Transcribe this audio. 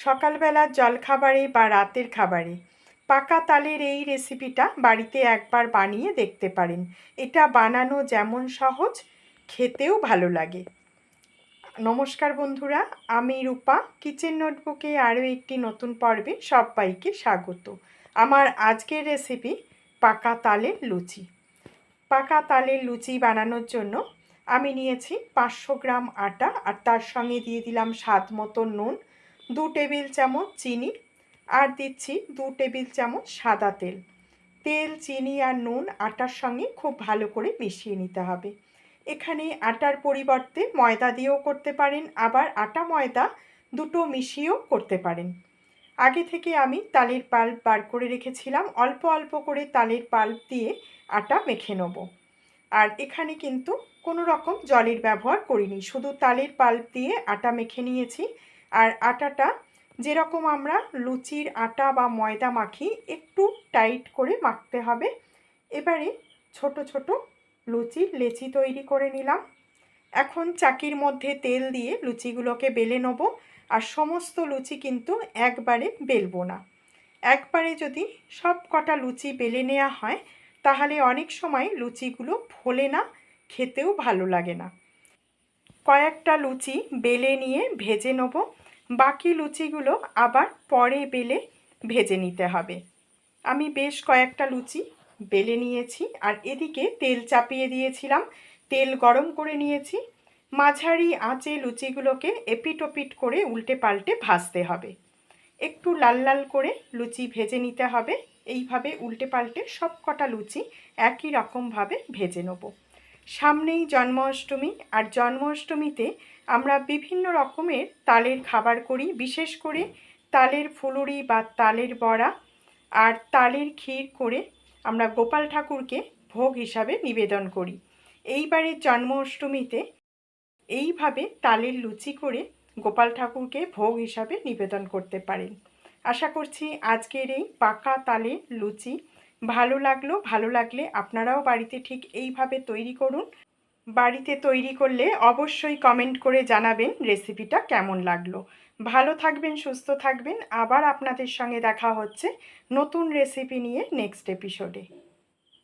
সকালবেলার জলখাবারে বা রাতের খাবারে। পাকা তালের এই রেসিপিটা বাড়িতে একবার বানিয়ে দেখতে পারেন। এটা বানানো যেমন সহজ, খেতেও ভালো লাগে। নমস্কার বন্ধুরা, আমি রূপা। কিচেন নোটবুকে আরও একটি নতুন পর্বে সবাইকে স্বাগত। আমার আজকের রেসিপি পাকা তালের লুচি। পাকা তালের লুচি বানানোর জন্য আমি নিয়েছি পাঁচশো গ্রাম আটা আর তার সঙ্গে দিয়ে দিলাম স্বাদ মতো নুন দু টেবিল চামচ চিনি আর দিচ্ছি দু টেবিল চামচ সাদা তেল। তেল, চিনি আর নুন আটার সঙ্গে খুব ভালো করে মিশিয়ে নিতে হবে। এখানে আটার পরিবর্তে ময়দা দিয়েও করতে পারেন, আবার আটা ময়দা দুটো মিশিয়েও করতে পারেন। আগে থেকে আমি তালের পাল্প বার করে রেখেছিলাম, অল্প অল্প করে তালের পাল্প দিয়ে আটা মেখে নেব। আর এখানে কিন্তু কোনো রকম জলের ব্যবহার করিনি, শুধু তালের পাল্প দিয়ে আটা মেখে নিয়েছি। আর আটাটা, যেরকম আমরা লুচির আটা বা ময়দা মাখি, একটু টাইট করে মাখতে হবে। এবারে ছোট ছোট লুচির লেচি তৈরি করে নিলাম। এখন চাকির মধ্যে তেল দিয়ে লুচিগুলোকে বেলে নেব। আর সমস্ত লুচি কিন্তু একবারে বেলবো না। একবারে যদি সব কটা লুচি বেলে নেওয়া হয়, তাহলে অনেক সময় লুচিগুলো ফোলে না, খেতেও ভালো লাগে না। কয়েকটা লুচি বেলে নিয়ে ভেজে নেব। বাকি লুচিগুলো আবার পরে বেলে ভেজে নিতে হবে। আমি বেশ কয়েকটা লুচি বেলে নিয়েছি আর এদিকে তেল চাপিয়ে দিয়েছিলাম। তেল গরম করে নিয়েছি। মাঝারি আঁচে লুচিগুলোকে এপিট করে উল্টে পাল্টে ভাজতে হবে। একটু লাল লাল করে লুচি ভেজে নিতে হবে। এইভাবে উল্টে পাল্টে সব কটা লুচি একই রকমভাবে ভেজে নেব। সামনেই জন্মাষ্টমী আর জন্মাষ্টমীতে আমরা বিভিন্ন রকমের তালের খাবার করি, বিশেষ করে তালের ফুলুরি বা তালের বড়া আর তালের ক্ষীর করে আমরা গোপাল ঠাকুরকে ভোগ হিসাবে নিবেদন করি। এইবারের জন্মাষ্টমীতে এইভাবে তালের লুচি করে গোপাল ঠাকুরকে ভোগ হিসাবে নিবেদন করতে পারেন। আশা করছি আজকের এই পাকা তালের লুচি ভালো লাগল, ভালো লাগলে আপনারাও বাড়িতে ঠিক এইভাবে তৈরি করুন। বাড়িতে তৈরি করলে অবশ্যই কমেন্ট করে জানাবেন রেসিপিটা কেমন লাগল। ভালো থাকবেন, সুস্থ থাকবেন। আবার আপনাদের সঙ্গে দেখা হচ্ছে নতুন রেসিপি নিয়ে নেক্সট এপিসোডে